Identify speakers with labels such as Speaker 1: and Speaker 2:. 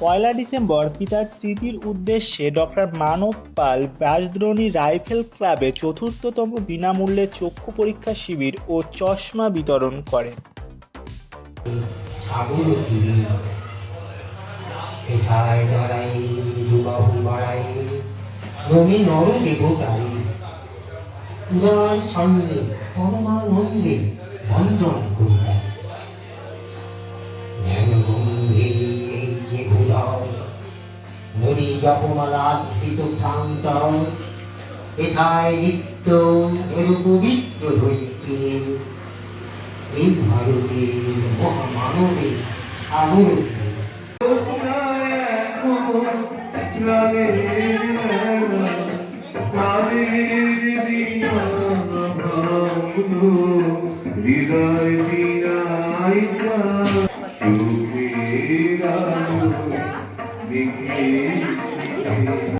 Speaker 1: পয়লা December পিতার স্মৃতির উদ্দেশ্যে ডক্টর মানব পাল বাসদ্রোণী রাইফেল ক্লাবে চতুর্থতম বিনামূল্যে চক্ষু পরীক্ষা শিবির ও চশমা বিতরণ করেন।
Speaker 2: পরমানন্দে নদী জপমালা ধৃত ভ্রান্ত এথায় নিত্য এর পবিত্র ধরিত্রীর এই ভারতের মহামানবের সাগর
Speaker 3: হৃদয় দিনাই চোখের আলো 命运